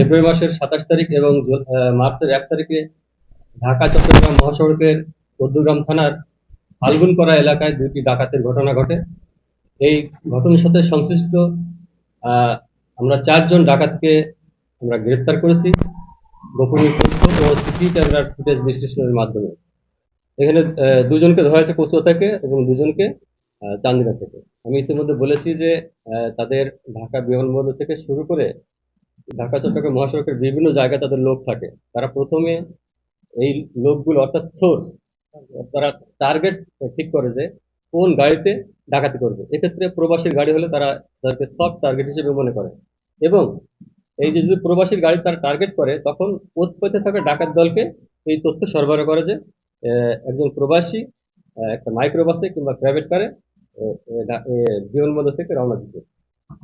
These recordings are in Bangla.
ফেব্রুয়ারি মাসের সাতাশ তারিখ এবং মার্চের এক তারিখে ঢাকা, চট্টগ্রাম মহাসড়কের চৌদ্দগ্রাম থানার ফাল্গুনপাড়া এলাকায় দুটি ডাকাতের ঘটনা ঘটে। এই ঘটনার সাথে সংশ্লিষ্ট আমরা চারজন ডাকাতকে আমরা গ্রেপ্তার করেছি। গোপনীয় তথ্য ও সিসি ক্যামেরার ফুটেজ বিশ্লেষণের মাধ্যমে। এখানে দুজনকে ধরা হয়েছে কচুয়া থেকে এবং দুজনকে চান্দিনা থেকে। আমি ইতিমধ্যে বলেছি যে তাদের ঢাকা বিমানবন্দর থেকে শুরু করে ঢাকা চট্টগ্রাম মহাসড়কের বিভিন্ন জায়গায় তাদের লোক থাকে। তারা প্রথমে এই লোকগুলো অর্থাৎ সোর্স তারা টার্গেট ঠিক করে যে কোন গাড়িতে ডাকাতি করবে। এক্ষেত্রে প্রবাসীর গাড়ি হলে তারা তাদেরকে সফট টার্গেট হিসেবে মনে করে। এবং এই যে যদি প্রবাসীর গাড়ি তারা টার্গেট করে, তখন পথে থাকা ডাকাত দলকে এই তথ্য সরবরাহ করে যে একজন প্রবাসী একটা মাইক্রোবাসে কিংবা প্রাইভেট কারে বিমানবন্দর থেকে রওনা দিচ্ছে।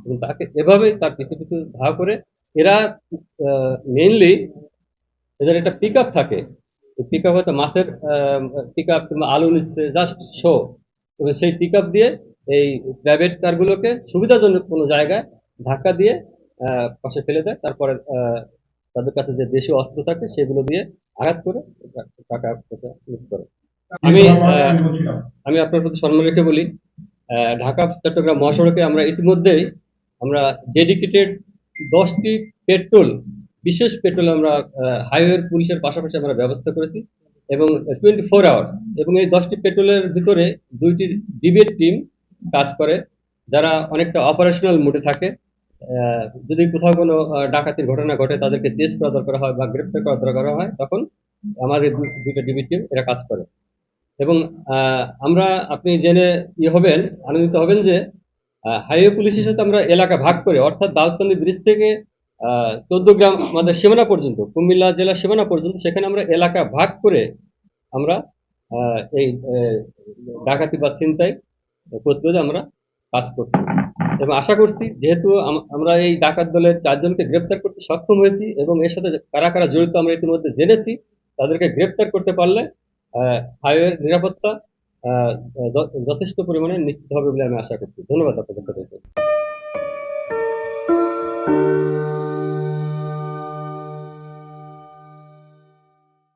এবং তাকে এভাবে তার কিছু কিছু ধাওয়া করে এরা মেইনলি এদের একটা পিক আপ থাকে। পিক আপ হয়তো মাছের পিক আপ কিংবা আলু নিচ্ছে জাস্ট শো এবং সেই পিক আপ দিয়ে এই প্রাইভেট কারগুলোকে সুবিধাজনক কোনো জায়গায় ধাক্কা দিয়ে পাশে ফেলে দেয়। তারপরে তাদের কাছে যে দেশীয় অস্ত্র থাকে সেগুলো দিয়ে আঘাত করে টাকা লুট করে। আমি আমি আপনার প্রতি সম্মান রেখে বলি। আহ, ঢাকা চট্টগ্রাম মহাসড়কে আমরা ইতিমধ্যেই আমরা ডেডিকেটেড দশটি পেট্রোল, বিশেষ পেট্রোল আমরা হাইওয়ে পুলিশের পাশাপাশি আমরা ব্যবস্থা করেছি এবং টোয়েন্টি ফোর আওয়ার্স এবং এই দশটি পেট্রোলের ভিতরে দুইটি ডিবেট টিম কাজ করে, যারা অনেকটা অপারেশনাল মোডে থাকে। যদি কোথাও কোনো ডাকাতির ঘটনা ঘটে, তাদেরকে চেস করা দরকার হয় বা গ্রেপ্তার করা দরকার হয়, তখন আমাদের দুইটা ডিবি টিম এরা কাজ করে। এবং আমরা, আপনি জেনে ইয়ে হবেন, আনন্দিত হবেন যে হাইওয়ে পুলিশের সাথে আমরা এলাকা ভাগ করে, অর্থাৎ দাউদকান্দি ব্রিজ থেকে চোদ্দ গ্রাম আমাদের সীমানা পর্যন্ত, কুমিল্লা জেলার সীমানা পর্যন্ত, সেখানে আমরা এলাকা ভাগ করে আমরা এই ডাকাতি বা ছিনতাই প্রতিরোধে আমরা কাজ করছি। এবং আশা করছি যেহেতু আমরা এই ডাকাত দলের চারজনকে গ্রেপ্তার করতে সক্ষম হয়েছি এবং এর সাথে কারা কারা জড়িত আমরা ইতিমধ্যে জেনেছি, তাদেরকে গ্রেপ্তার করতে পারলে হাইওয়ের নিরাপত্তা যথেষ্ট পরিমাণে নিশ্চিত হবে বলে আমি আশা করছি। ধন্যবাদ আপনাদের সবাইকে।